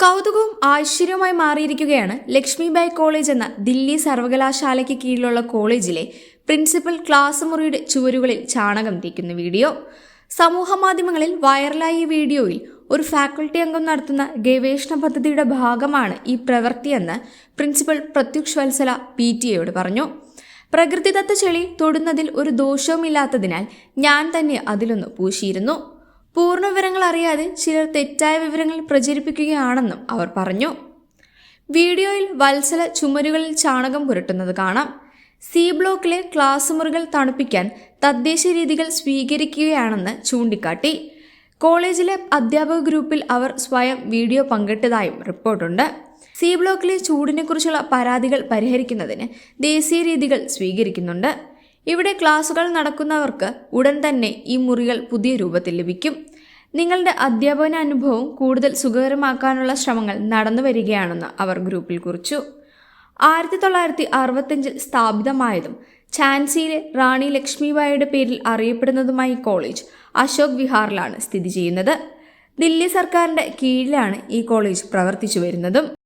കൗതുകവും ആശ്ചര്യവുമായി മാറിയിരിക്കുകയാണ് ലക്ഷ്മിബായ് കോളേജ് എന്ന ദില്ലി സർവകലാശാലയ്ക്ക് കീഴിലുള്ള കോളേജിലെ പ്രിൻസിപ്പൽ ക്ലാസ് മുറിയുടെ ചുവരുകളിൽ ചാണകം തീക്കുന്ന വീഡിയോ. സമൂഹ മാധ്യമങ്ങളിൽ വൈറലായ ഈ വീഡിയോയിൽ ഒരു ഫാക്കൽറ്റി അംഗം നടത്തുന്ന ഗവേഷണ പദ്ധതിയുടെ ഭാഗമാണ് ഈ പ്രവൃത്തിയെന്ന് principal Prathyush Vatsala P T എയോട് പറഞ്ഞു. പ്രകൃതിദത്ത ചെളി തൊടുന്നതിൽ ഒരു ദോഷവുമില്ലാത്തതിനാൽ ഞാൻ തന്നെ അതിലൊന്ന് പൂശിയിരുന്നു. പൂർണ വിവരങ്ങൾ അറിയാതെ ചിലർ തെറ്റായ വിവരങ്ങൾ പ്രചരിപ്പിക്കുകയാണെന്നും അവർ പറഞ്ഞു. വീഡിയോയിൽ വത്സല ചുമരുകളിൽ ചാണകം പുരട്ടുന്നത് കാണാം. സി ബ്ലോക്കിലെ ക്ലാസ് മുറികൾ തണുപ്പിക്കാൻ തദ്ദേശ രീതികൾ സ്വീകരിക്കുകയാണെന്ന് ചൂണ്ടിക്കാട്ടി. കോളേജിലെ അധ്യാപക ഗ്രൂപ്പിൽ അവർ സ്വയം വീഡിയോ പങ്കിട്ടതായും റിപ്പോർട്ടുണ്ട്. സി ബ്ലോക്കിലെ ചൂടിനെക്കുറിച്ചുള്ള പരാതികൾ പരിഹരിക്കുന്നതിന് ദേശീയ രീതികൾ സ്വീകരിക്കുന്നുണ്ട്. ഇവിടെ ക്ലാസുകൾ നടക്കുന്നവർക്ക് ഉടൻ തന്നെ ഈ മുറികൾ പുതിയ രൂപത്തിൽ ലഭിക്കും. നിങ്ങളുടെ അധ്യാപന അനുഭവം കൂടുതൽ സുഖകരമാക്കാനുള്ള ശ്രമങ്ങൾ നടന്നു വരികയാണെന്ന് അവർ ഗ്രൂപ്പിൽ കുറിച്ചു. ആയിരത്തി തൊള്ളായിരത്തി അറുപത്തിയഞ്ചിൽ സ്ഥാപിതമായതും ഝാൻസിയിലെ റാണി ലക്ഷ്മിബായിയുടെ പേരിൽ അറിയപ്പെടുന്നതുമായ കോളേജ് അശോക് വിഹാറിലാണ് സ്ഥിതി ചെയ്യുന്നത്. ദില്ലി സർക്കാരിന്റെ കീഴിലാണ് ഈ കോളേജ് പ്രവർത്തിച്ചു വരുന്നതും.